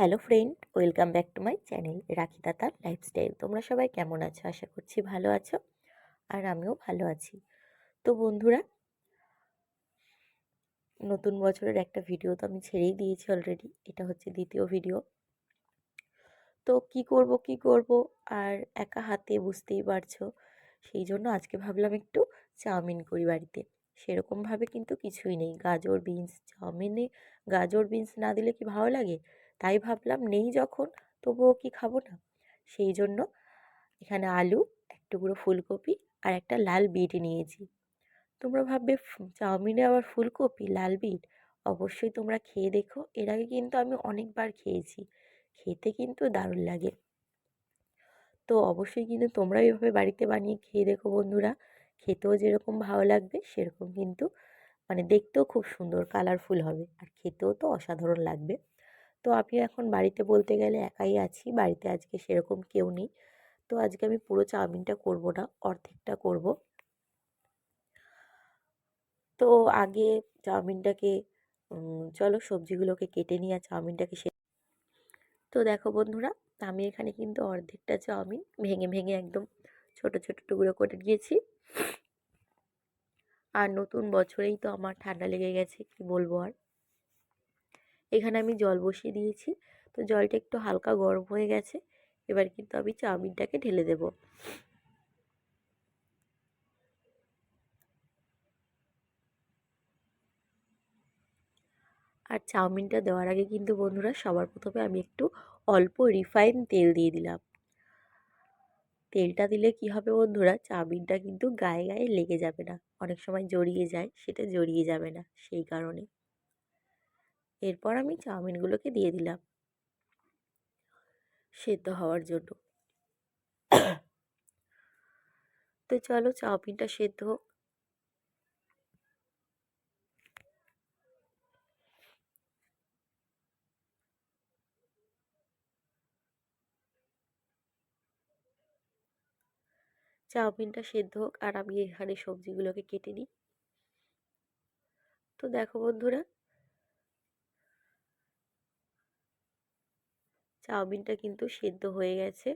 Hello friend welcome back to my channel Rakhi দাতার lifestyle তোমরা সবাই কেমন আছো? আশা করছি ভালো আছো আর আমিও ভালো আছি। তো বন্ধুরা, নতুন বছরের একটা ভিডিও তো আমি ছেড়েই দিয়েছি অলরেডি এটা হচ্ছে দ্বিতীয় ভিডিও তো কি করব কি করব? আর একা হাতে বুঝতেই পারছ, সেই জন্য আজকে ভাবলাম একটু চাউমিন করি বাড়িতে। সেরকমভাবে কিন্তু কিছুই নেই। গাজর বিনস চাউমিনে গাজর বিনস না দিলে কি ভালো লাগে? তাই ভাবলাম নেই যখন, তবুও কি খাব না? সেই জন্য এখানে আলু এক টুকরো ফুলকপি আর একটা লাল বিট নিয়েছি। তোমরা ভাববে চাউমিনে আবার ফুলকপি, লাল বিট? অবশ্যই তোমরা খেয়ে দেখো। এর আগে কিন্তু আমি অনেকবার খেয়েছি। খেতে কিন্তু দারুণ লাগে। তো অবশ্যই কিন্তু তোমরা এইভাবে বাড়িতে বানিয়ে খেয়ে দেখো বন্ধুরা। খেতেও যেরকম ভালো লাগবে, সেরকম কিন্তু মানে দেখতেও খুব সুন্দর কালারফুল হবে। আর খেতেও তো অসাধারণ লাগবে। তো আমি এখন বাড়িতে বলতে গেলে একাই আছি। বাড়িতে আজকে সেরকম কেউ নেই। তো আজকে আমি পুরো চাউমিনটা করব না, অর্ধেকটা করব। তো আগে চাউমিনটাকে চলো সবজিগুলোকে কেটে নিয়ে চাউমিনটাকে সে তো দেখো বন্ধুরা, আমি এখানে কিন্তু অর্ধেকটা চাউমিন ভেঙে ভেঙে একদম ছোট ছোট টুকরো করে দিয়েছি আর নতুন বছরেই তো আমার ঠান্ডা লেগে গেছে, কি বলব আর। এখানে আমি জল বসিয়ে দিয়েছি। তো জলটা একটু হালকা গরম হয়ে গেছে। এবার কিন্তু আমি চাউমিনটাকে ঢেলে দেব। আর চাউমিনটা দেওয়ার আগে কিন্তু বন্ধুরা সবার প্রথমে আমি একটু অল্প রিফাইন তেল দিয়ে দিলাম। তেলটা দিলে কি হবে বন্ধুরা? চাউমিনটা কিন্তু গায়ে গায়ে লেগে যাবে না। অনেক সময় জড়িয়ে যায়, সেটা জড়িয়ে যাবে না সেই কারণে। এরপর আমি চাউমিনগুলোকে দিয়ে দিলাম। সেদ্ধ হওয়ার জন্য। তো চলো চাউমিনটা সেদ্ধ হোক। চাউমিনটা সেদ্ধ হোক আর আমি এখানে সবজিগুলোকে কেটে নিই। তো দেখো বন্ধুরা চাউমিনটা কিন্তু সেদ্ধ হয়ে গেছে।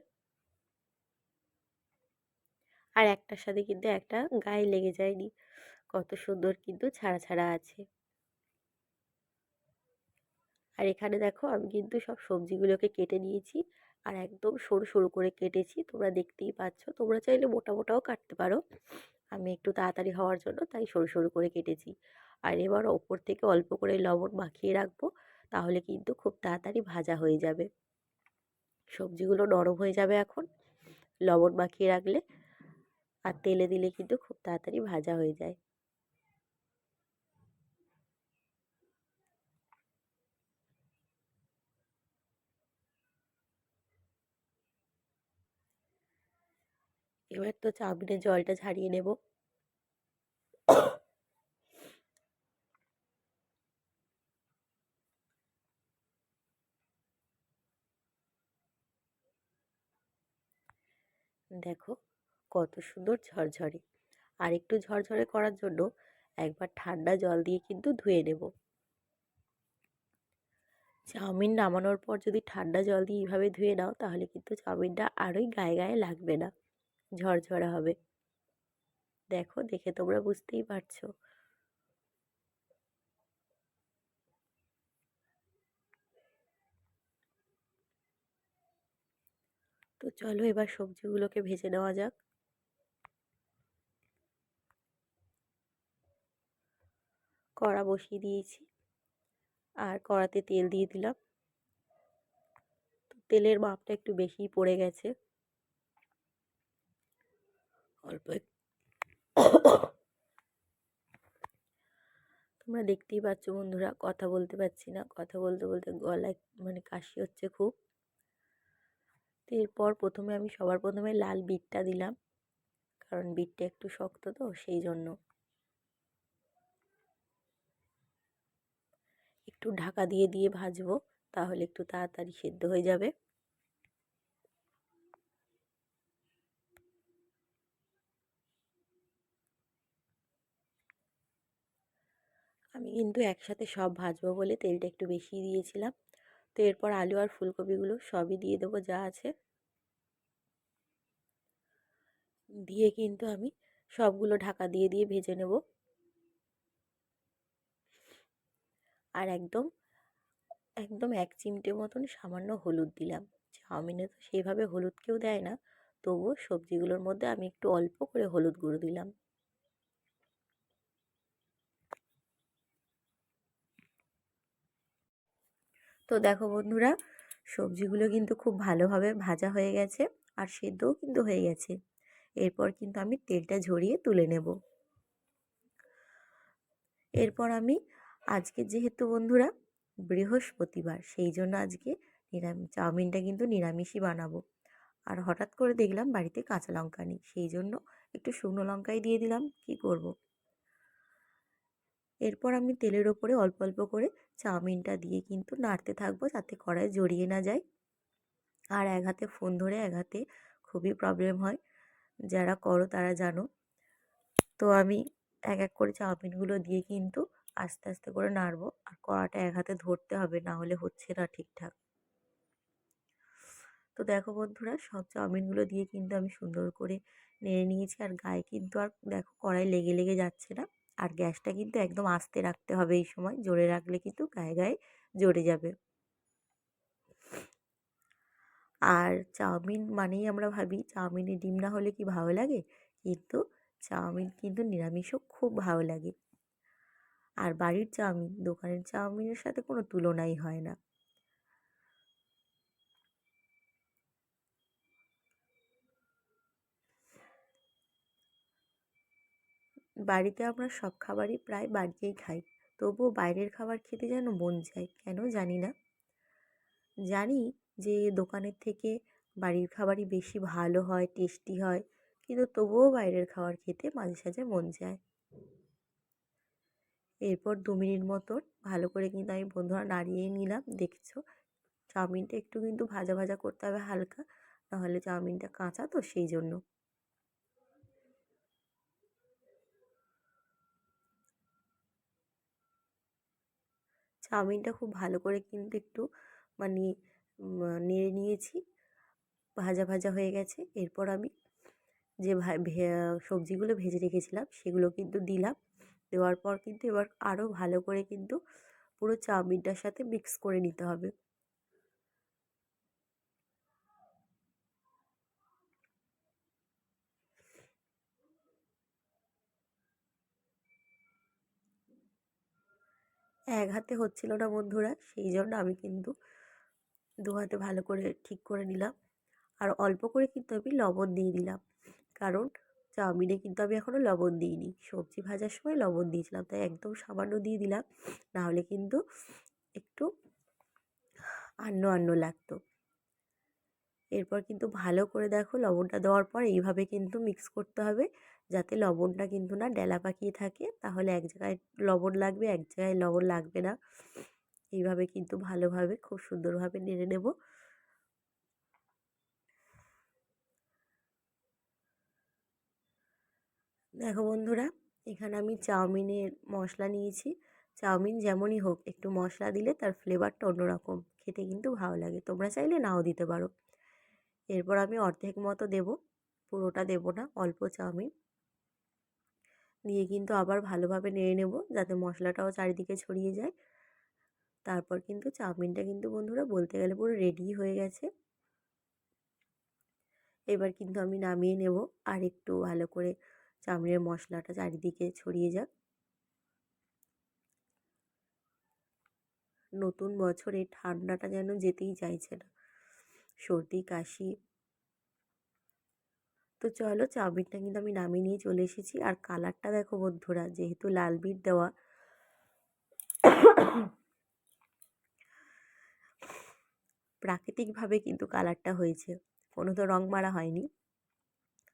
আর একটার সাথে কিন্তু একটা গায়ে লেগে যায়নি। কত সুন্দর কিন্তু ছাড়া ছাড়া আছে। আর এখানে দেখো আমি কিন্তু সব সবজিগুলোকে কেটে নিয়েছি। আর একদম সরু সরু করে কেটেছি। তোমরা দেখতেই পাচ্ছ। তোমরা চাইলে মোটা মোটাও কাটতে পারো। আমি একটু তাড়াতাড়ি হওয়ার জন্য তাই সরু সরু করে কেটেছি। আর এবার ওপর থেকে অল্প করে লবণ মাখিয়ে রাখব। তাহলে কিন্তু খুব তাড়াতাড়ি ভাজা হয়ে যাবে। সবজিগুলো নরম হয়ে যাবে এখন। লবণ মাখিয়ে রাখলে আর তেলে দিলে কিন্তু খুব তাড়াতাড়ি ভাজা হয়ে যায়। এবার তো চাউমিনের জলটা ঝারিয়ে নেব। দেখো কত সুন্দর ঝরঝরে। আর একটু ঝরঝরে করার জন্য একবার ঠান্ডা জল দিয়ে কিন্তু ধুয়ে নেব। চাউমিন নামানোর পর যদি ঠান্ডা জল দিয়ে এইভাবে ধুয়ে নাও, তাহলে কিন্তু চাউমিনটা আরোই গায়ে গায়ে লাগবে না। ঝরঝরা হবে। দেখো, দেখে তোমরা বুঝতেই পারছ। চলো এবার সবজিগুলোকে ভেজে নেওয়া যাক। কড়া বসিয়ে দিয়েছি আর কড়াতে তেল দিয়ে দিলাম। তেলের মাপটা একটু বেশিই পড়ে গেছে। অল্প তোমরা দেখতেই পাচ্ছ বন্ধুরা, কথা বলতে পারছি না। কথা বলতে বলতে গলায় মানে কাশি হচ্ছে খুব। এরপর প্রথমে আমি সবার প্রথমে লাল বিটটা দিলাম। কারণ বিটটা একটু শক্ত তো, সেই জন্য। একটু ঢাকা দিয়ে দিয়ে ভাজবো, তাহলে একটু তাড়াতাড়ি সেদ্ধ হয়ে যাবে। আমি কিন্তু একসাথে সব ভাজবো বলে তেলটা একটু বেশি দিয়েছিলাম। তো এরপর আলু আর ফুলকপিগুলো সবই দিয়ে দেবো যা আছে। দিয়ে কিন্তু আমি সবগুলো ঢাকা দিয়ে দিয়ে ভেজে নেব। আর একদম একদম এক চিমটে মতন সামান্য হলুদ দিলাম। চাউমিনে তো সেইভাবে হলুদ কেউ দেয় না, তবুও সবজিগুলোর মধ্যে আমি একটু অল্প করে হলুদ গুঁড়ো দিলাম। তো দেখো বন্ধুরা, সবজিগুলো কিন্তু খুব ভালোভাবে ভাজা হয়ে গেছে আর সেদ্ধও কিন্তু হয়ে গেছে। এরপর কিন্তু আমি তেলটা ঝরিয়ে তুলে নেব। এরপর আমি আজকে যেহেতু বন্ধুরা বৃহস্পতিবার, সেই জন্য আজকে নিরামিষ চাউমিনটা কিন্তু নিরামিষই বানাবো। আর হঠাৎ করে দেখলাম বাড়িতে কাঁচা লঙ্কা নেই, সেই জন্য একটু শুকনো লঙ্কাই দিয়ে দিলাম, কি করব। এরপর আমি তেলের ওপরে অল্প অল্প করে চাউমিনটা দিয়ে কিন্তু নাড়তে থাকব যাতে কড়াই জড়িয়ে না যায়। আর এক হাতে ফোন ধরে এক হাতে খুবই প্রবলেম হয়। যারা করো তারা জানো। তো আমি এক এক করে চাউমিনগুলো দিয়ে কিন্তু আস্তে আস্তে করে নাড়বো। আর কড়াটা এক হাতে ধরতে হবে, না হলে হচ্ছে না ঠিকঠাক। তো দেখো বন্ধুরা, সব চাউমিনগুলো দিয়ে কিন্তু আমি সুন্দর করে নেড়ে নিয়েছি। আর গায়ে কিন্তু আর দেখো কড়াই লেগে লেগে যাচ্ছে না। আর গ্যাসটা কিন্তু একদম আস্তে রাখতে হবে এই সময়। জোরে রাখলে কিন্তু গায়ে গায়ে জ্বরে যাবে। আর চাউমিন মানেই আমরা ভাবি চাউমিনে ডিম না হলে কি ভালো লাগে? কিন্তু চাউমিন কিন্তু নিরামিষও খুব ভালো লাগে। আর বাড়ির চাউমিন, দোকানের চাউমিনের সাথে কোনো তুলনাই হয় না। বাড়িতে আমরা সব খাবারই প্রায় বাড়িতেই খাই। তবুও বাইরের খাবার খেতে যেন মন চায় কেন জানি না। জানি যে দোকানের থেকে বাড়ির খাবারই বেশি ভালো হয়, টেস্টি হয়, কিন্তু তবুও বাইরের খাবার খেতে মাঝে সাঝে মন যায়। এরপর দু মিনিট মতন ভালো করে কিন্তু আমি বন্ধুরা নাড়িয়ে নিলাম, দেখছ? চাউমিনটা একটু কিন্তু ভাজা ভাজা করতে হবে হালকা, নাহলে চাউমিনটা কাঁচা, তো সেই জন্য। চাউমিনটা খুব ভালো করে কিন্তু একটু মানে নেড়ে নিয়েছি। ভাজা ভাজা হয়ে গেছে। এরপর আমি যে সবজিগুলো ভেজে রেখেছিলাম, সেগুলো কিন্তু দিলাম। দেওয়ার পর কিন্তু এবার আরও ভালো করে কিন্তু পুরো চাউমিনটার সাথে মিক্স করে নিতে হবে। এক হাতে হচ্ছিল না বন্ধুরা, সেই জন্য আমি কিন্তু দু হাতে ভালো করে ঠিক করে নিলাম। আর অল্প করে কিন্তু আমি লবণ দিয়ে দিলাম। কারণ চাউমিনে কিন্তু আমি এখনও লবণ দিইনি। সবজি ভাজার সময় লবণ দিয়েছিলাম, তাই একদম সামান্য দিয়ে দিলাম। নাহলে কিন্তু একটু আন্ন আন্ন লাগতো। এরপর কিন্তু ভালো করে দেখো লবণটা দেওয়ার পর এইভাবে কিন্তু মিক্স করতে হবে, যাতে লবণটা কিন্তু না ডেলা পাকিয়ে থাকে। তাহলে এক জায়গায় লবণ লাগবে, এক জায়গায় লবণ লাগবে না। এইভাবে কিন্তু ভালোভাবে, খুব সুন্দরভাবে নেড়ে নেব। দেখো বন্ধুরা, এখানে আমি চাউমিনের মশলা নিয়েছি। চাউমিন যেমনই হোক, একটু মশলা দিলে তার ফ্লেভারটা অন্যরকম। খেতে কিন্তু ভালো লাগে। তোমরা চাইলে নাও দিতে পারো। এরপর আমি অর্ধেক মতো দেব। পুরোটা দেব না, অল্প চাউমিন। দিয়ে কিন্তু আবার ভালোভাবে নেড়ে নেব, যাতে মশলাটাও চারিদিকে ছড়িয়ে যায়। তারপর কিন্তু চাউমিনটা কিন্তু বন্ধুরা বলতে গেলে পুরো রেডি হয়ে গেছে। এবার কিন্তু আমি নামিয়ে নেব আর একটু ভালো করে চাউমিনের মশলাটা চারিদিকে ছড়িয়ে যাক। নতুন বছরে ঠান্ডাটা যেন যেতেই চাইছে না। সর্দি, কাশি। তো চলো চাউমিনটা কিন্তু আমি নামিয়ে নিয়ে চলে এসেছি। আর কালারটা দেখো বন্ধুরা, যেহেতু লাল বিট দেওয়া। প্রাকৃতিকভাবে কিন্তু কালারটা হয়েছে। কোনো তো রং মারা হয়নি।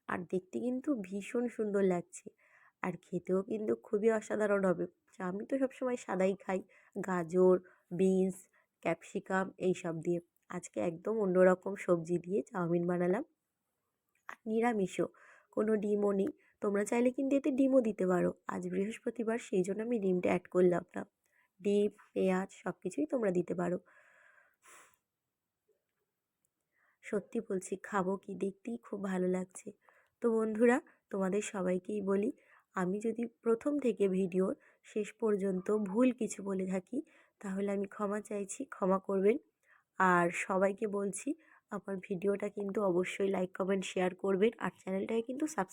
আর দেখতে কিন্তু ভীষণ সুন্দর লাগছে। আর খেতেও কিন্তু খুবই অসাধারণ হবে। আমি তো সবসময় সাদাই খাই। গাজর, বিনস, ক্যাপসিকাম এইসব দিয়ে। আজকে একদম অন্যরকম সবজি দিয়ে চাউমিন বানালাম। আর নিরামিষও। কোনো ডিমও নেই। তোমরা চাইলে কিন্তু এতে ডিমও দিতে পারো। আজ বৃহস্পতিবার, সেই জন্য আমি ডিমটা অ্যাড করলাম না। ডিম, পেঁয়াজ সব কিছুই তোমরা দিতে পারো। সত্যি বলছি, খাব কি? দেখতেই খুব ভালো লাগছে। তো বন্ধুরা, তোমাদের সবাইকেই বলি, আমি যদি প্রথম থেকে ভিডিওর শেষ পর্যন্ত ভুল কিছু বলে থাকি, তাহলে আমি ক্ষমা চাইছি, ক্ষমা করবেন। আর সবাইকে বলছি, আমার ভিডিওটা কিন্তু অবশ্যই লাইক কমেন্ট শেয়ার করবেন। আর চ্যানেলটাকে কিন্তু সাবস্ক্রাইব